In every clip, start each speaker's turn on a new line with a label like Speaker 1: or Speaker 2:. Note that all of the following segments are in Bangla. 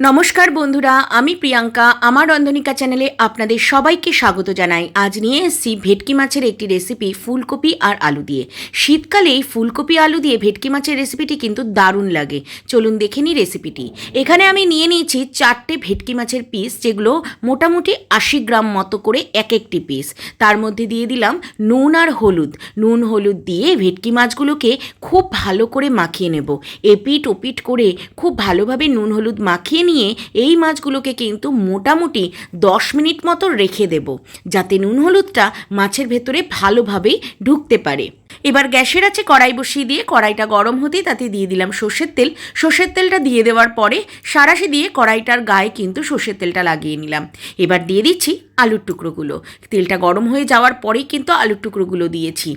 Speaker 1: নমস্কার বন্ধুরা, আমি প্রিয়াঙ্কা। আমার রন্ধনিকা চ্যানেলে আপনাদের সবাইকে স্বাগত জানাই। আজ নিয়ে এসেছি ভেটকি মাছের একটি রেসিপি ফুলকপি আর আলু দিয়ে। শীতকালে এই ফুলকপি আলু দিয়ে ভেটকি মাছের রেসিপিটি কিন্তু দারুণ লাগে। চলুন দেখে নিই রেসিপিটি। এখানে আমি নিয়ে নিয়েছি চারটে ভেটকি মাছের পিস যেগুলো মোটামুটি আশি গ্রাম মতো করে এক একটি পিস তার মধ্যে দিয়ে দিলাম নুন আর হলুদ। নুন, হলুদ দিয়ে ভেটকি মাছগুলোকে খুব ভালো করে মাখিয়ে নেব। এপিট ওপিট করে খুব ভালোভাবে নুন, হলুদ মাখিয়ে নিয়ে এই মাছগুলোকে কিন্তু মোটামুটি দশ মিনিট মতো রেখে দেব, যাতে নুন হলুদটা মাছের ভেতরে ভালোভাবেই ঢুকতে পারে। এবার গ্যাসের আছে কড়াই বসিয়ে দিয়ে কড়াইটা গরম হতেই তাতে দিয়ে দিলাম সর্ষের তেল। সর্ষের তেলটা দিয়ে দেওয়ার পরে সারাশি দিয়ে কড়াইটার গায়ে কিন্তু সর্ষের তেলটা লাগিয়ে নিলাম। এবার দিয়ে দিচ্ছি আলুর টুকরোগুলো। তেলটা গরম হয়ে যাওয়ার পরেই কিন্তু আলুর টুকরোগুলো দিয়েছি।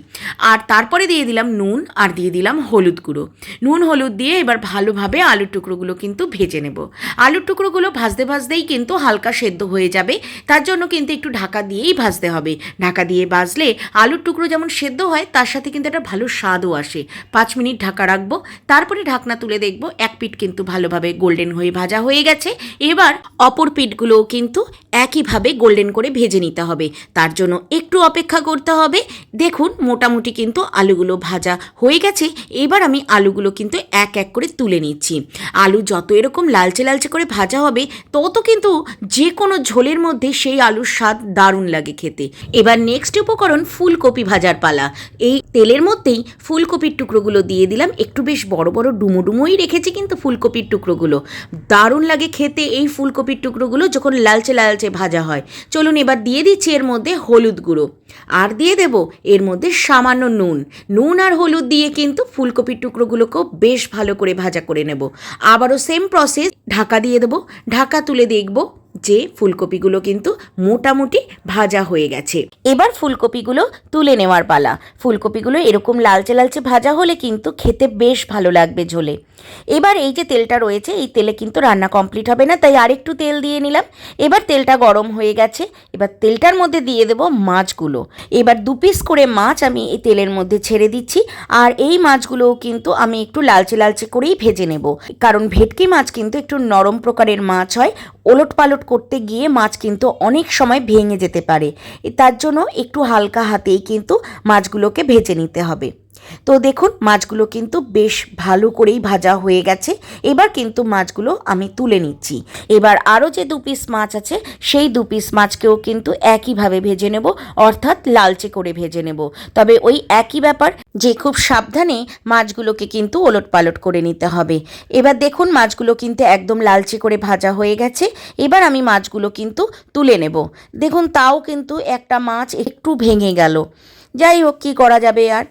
Speaker 1: আর তারপরে দিয়ে দিলাম নুন আর দিয়ে দিলাম হলুদ গুঁড়ো। নুন, হলুদ দিয়ে এবার ভালোভাবে আলুর টুকরোগুলো কিন্তু ভেজে নেব। আলুর টুকরোগুলো ভাজতে ভাজতেই কিন্তু হালকা সেদ্ধ হয়ে যাবে। তার জন্য কিন্তু একটু ঢাকা দিয়েই ভাজতে হবে। ঢাকা দিয়ে ভাজলে আলুর টুকরো যেমন সেদ্ধ হয়, তার সাথে কিন্তু একটা ভালো স্বাদও আসে। পাঁচ মিনিট ঢাকা রাখব। তারপরে ঢাকনা তুলে দেখব। এক পিঠ কিন্তু ভালোভাবে গোল্ডেন হয়ে ভাজা হয়ে গেছে। এবার অপর পিঠগুলোও কিন্তু একইভাবে গোল্ডেন করে ভেজে নিতে হবে। তার জন্য একটু অপেক্ষা করতে হবে। দেখুন, মোটামুটি কিন্তু আলুগুলো ভাজা হয়ে গেছে। এবার আমি আলুগুলো কিন্তু এক এক করে তুলে নিচ্ছি। আলু যত এরকম লালচে লালচে করে ভাজা হবে, তত কিন্তু যে কোনো ঝোলের মধ্যে সেই আলুর স্বাদ দারুণ লাগে খেতে। এবার নেক্সট উপকরণ ফুলকপি ভাজার পালা। এই তেলের মধ্যেই ফুলকপির টুকরোগুলো দিয়ে দিলাম। একটু বেশ বড় বড় ডুমো ডুমোই রেখেছি কিন্তু ফুলকপির টুকরোগুলো। দারুণ লাগে খেতে এই ফুলকপির টুকরোগুলো যখন লালচে লালচে ভাজা হয়। চলুন এবার দিয়ে দিচ্ছি এর মধ্যে হলুদ গুঁড়ো। আর দিয়ে দেব এর মধ্যে সামান্য নুন। নুন আর হলুদ দিয়ে কিন্তু ফুলকপির টুকরোগুলোকেও বেশ ভালো করে ভাজা করে নেব। আবারও সেম প্রসেস ঢাকা দিয়ে দেবো। ঢাকা তুলে দেখব যে ফুলকপিগুলো কিন্তু মোটামুটি ভাজা হয়ে গেছে। এবার ফুলকপিগুলো তুলে নেওয়ার পালা। ফুলকপিগুলো এরকম লালচে লালচে ভাজা হলে কিন্তু খেতে বেশ ভালো লাগবে ঝোলে। এবার এই যে তেলটা রয়েছে, এই তেলে কিন্তু রান্না কমপ্লিট হবে না, তাই আরেকটু তেল দিয়ে নিলাম। এবার তেলটা গরম হয়ে গেছে, এবার তেলটার মধ্যে দিয়ে দেবো মাছগুলো। এবার দু পিস করে মাছ আমি এই তেলের মধ্যে ছেড়ে দিচ্ছি, আর এই মাছগুলোও কিন্তু আমি একটু লালচে লালচে করেই ভেজে নেব। কারণ ভেটকি মাছ কিন্তু একটু নরম প্রকারের মাছ হয়, ওলট পালট করতে গিয়ে মাছ কিন্তু অনেক সময় ভেঙে যেতে পারে। তার জন্য একটু হালকা হাতেই কিন্তু মাছগুলোকে ভেজে নিতে হবে। তো দেখুন, মাছগুলো কিন্তু বেশ ভালো করেই ভাজা হয়ে গেছে। এবার কিন্তু মাছগুলো আমি তুলে নিচ্ছি। এবার আরও যে দু পিস মাছ আছে, সেই দু পিস মাছকেও কিন্তু একইভাবে ভেজে নেব, অর্থাৎ লালচে করে ভেজে নেব। তবে ওই একই ব্যাপার, যে খুব সাবধানে মাছগুলোকে কিন্তু ওলট পালট করে নিতে হবে। এবার দেখুন, মাছগুলো কিন্তু একদম লালচে করে ভাজা হয়ে গেছে। এবার আমি মাছগুলো কিন্তু তুলে নেব। দেখুন, তাও কিন্তু একটা মাছ একটু ভেঙে গেল। যাই হোক, কী করা যাবে আর?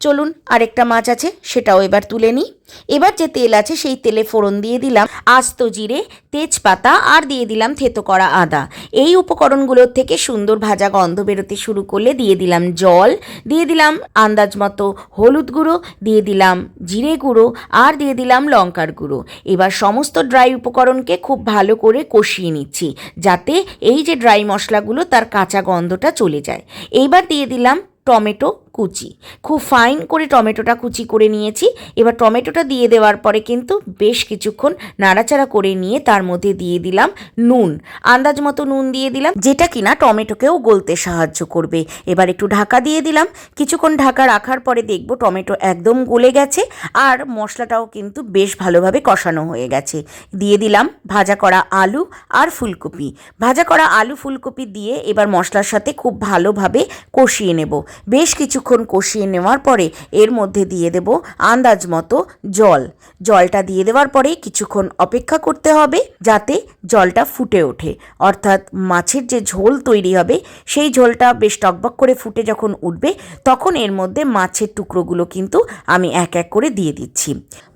Speaker 1: চলুন, আরেকটা মাছ আছে, সেটাও এবার তুলে নিই। এবার যে তেল আছে, সেই তেলে ফোড়ন দিয়ে দিলাম আস্ত জিরে, তেজপাতা আর দিয়ে দিলাম থেতো করা আদা। এই উপকরণগুলোর থেকে সুন্দর ভাজা গন্ধ বেরোতে শুরু করলে দিয়ে দিলাম জল, দিয়ে দিলাম আন্দাজ মতো হলুদ গুঁড়ো, দিয়ে দিলাম জিরে গুঁড়ো আর দিয়ে দিলাম লঙ্কার গুঁড়ো। এবার সমস্ত ড্রাই উপকরণকে খুব ভালো করে কষিয়ে নিচ্ছি, যাতে এই যে ড্রাই মশলাগুলো, তার কাঁচা গন্ধটা চলে যায়। এইবার দিয়ে দিলাম টমেটো কুচি। খুব ফাইন করে টমেটোটা কুচি করে নিয়েছি। এবার টমেটোটা দিয়ে দেওয়ার পরে কিন্তু বেশ কিছুক্ষণ নাড়াচাড়া করে নিয়ে তার মধ্যে দিয়ে দিলাম নুন। আন্দাজ মতো নুন দিয়ে দিলাম, যেটা কিনা টমেটোকেও গলতে সাহায্য করবে। এবার একটু ঢাকা দিয়ে দিলাম। কিছুক্ষণ ঢাকা রাখার পরে দেখব টমেটো একদম গলে গেছে আর মশলাটাও কিন্তু বেশ ভালোভাবে কষানো হয়ে গেছে। দিয়ে দিলাম ভাজা করা আলু আর ফুলকপি। ভাজা করা আলু ফুলকপি দিয়ে এবার মশলার সাথে খুব ভালোভাবে কষিয়ে নেব। বেশ কিছুক্ষণ কষিয়ে নেওয়ার পরে এর মধ্যে দিয়ে দেব আন্দাজ মতো জল। জলটা দিয়ে দেওয়ার পরে কিছুক্ষণ অপেক্ষা করতে হবে যাতে জলটা ফুটে ওঠে। অর্থাৎ মাছের যে ঝোল তৈরি হবে, সেই ঝোলটা বেশ টকবক করে ফুটে যখন উঠবে, তখন এর মধ্যে মাছের টুকরোগুলো কিন্তু আমি এক এক করে দিয়ে দিচ্ছি।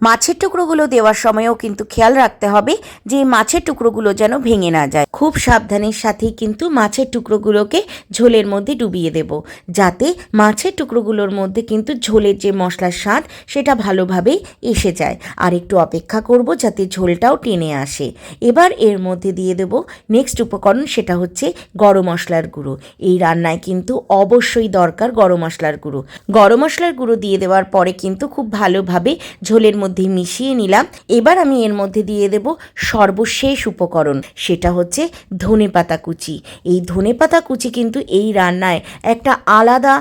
Speaker 1: মাছের টুকরোগুলো দেওয়ার সময়ও কিন্তু খেয়াল রাখতে হবে যে মাছের টুকরোগুলো যেন ভেঙে না যায়। খুব সাবধানের সাথেই কিন্তু মাছের টুকরোগুলোকে ঝোলের মধ্যে ডুবিয়ে দেব, যাতে মাছের টুকরোগুলোর মধ্যে কিন্তু ঝোলের যে মশলার স্বাদ, সেটা ভালোভাবে এসে যায়। আর একটু অপেক্ষা করব যাতে ঝোলটাও টেনে আসে। এবার এর মধ্যে দিয়ে দেব নেক্সট উপকরণ, সেটা হচ্ছে গরম মশলার গুঁড়ো। এই রান্নায় কিন্তু অবশ্যই দরকার গরম মশলার গুঁড়ো। গরম মশলার গুঁড়ো দিয়ে দেওয়ার পরে কিন্তু খুব ভালোভাবে ঝোলের মধ্যে মিশিয়ে নিলাম। এবার আমি এর মধ্যে দিয়ে দেব সর্বশেষ উপকরণ, সেটা হচ্ছে ধনে পাতা কুচি। এই ধনে পাতা কুচি কিন্তু এই রান্নায় একটা আলাদা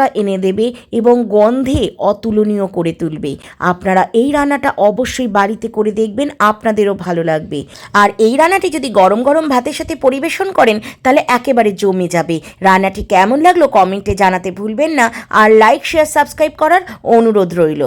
Speaker 1: মাত্রা এনে দেবে এবং গন্ধে অতুলনীয় করে তুলবে। আপনারা এই রান্নাটা অবশ্যই বাড়িতে করে দেখবেন, আপনাদেরও ভালো লাগবে। আর এই রান্নাটি যদি গরম গরম ভাতের সাথে পরিবেশন করেন, তাহলে একেবারে জমে যাবে। রান্নাটি কেমন লাগল কমেন্টে জানাতে ভুলবেন না। আর লাইক শেয়ার সাবস্ক্রাইব করার অনুরোধ রইল।